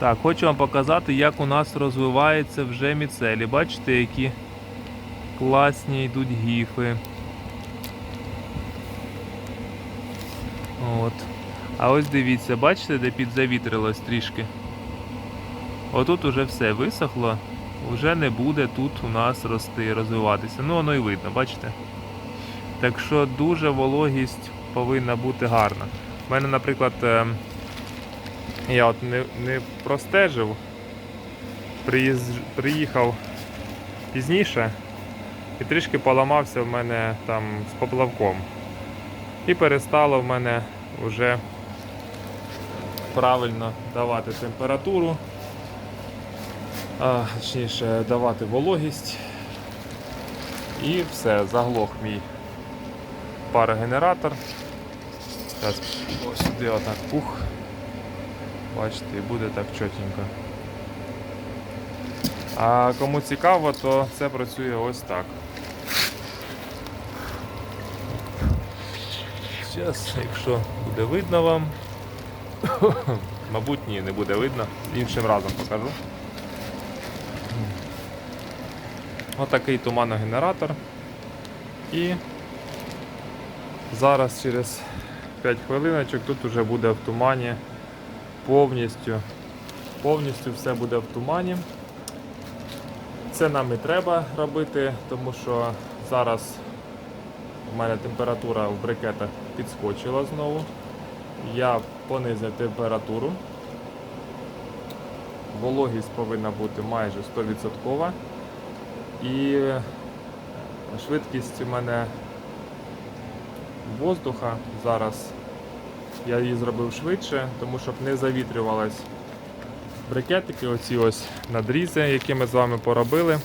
Так, хочу вам показати, як у нас розвивається вже міцелі. Бачите, які класні йдуть гіфи. От. А ось дивіться, бачите, де підзавітрилось трішки. Отут уже все висохло, вже не буде тут у нас рости, розвиватися. Ну, воно і видно, бачите? Так що дуже вологість повинна бути гарна. У мене, наприклад, ем, я от не, не простежив, приїз, приїхав пізніше і трішки поламався в мене там з поплавком. І перестало в мене вже правильно давати температуру, а, точніше давати вологість. І все, заглох мій парогенератор. Зараз ось сюди отак пух. Бачите, і буде так чотенько. А кому цікаво, то це працює ось так. Зараз, якщо буде видно вам, мабуть, ні, не буде видно. Іншим разом покажу. Отакий туманогенератор. І зараз через 5 хвилиночок тут вже буде в тумані повністю. Повністю все буде в тумані. Це нам і треба робити, тому що зараз у мене температура в брикетах підскочила знову. Я понизив температуру. Вологість повинна бути майже 100%. І швидкість у мене воздуха зараз я її зробив швидше, тому щоб не завітрювались брикетики, оці ось надрізи, які ми з вами поробили,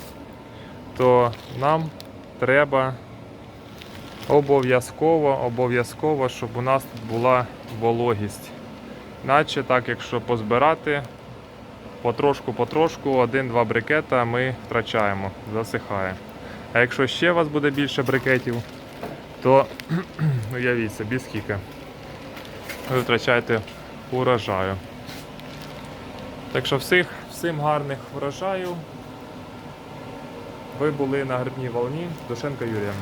то нам треба обов'язково, обов'язково, щоб у нас тут була вологість. Наче так, якщо позбирати, потрошку-потрошку, один-два брикета ми втрачаємо, засихає. А якщо ще у вас буде більше брикетів, то уявіть собі скільки ви втрачаєте урожаю. Так що всіх, всім гарних врожаю. Ви були на грибній волні Душенко Юрія.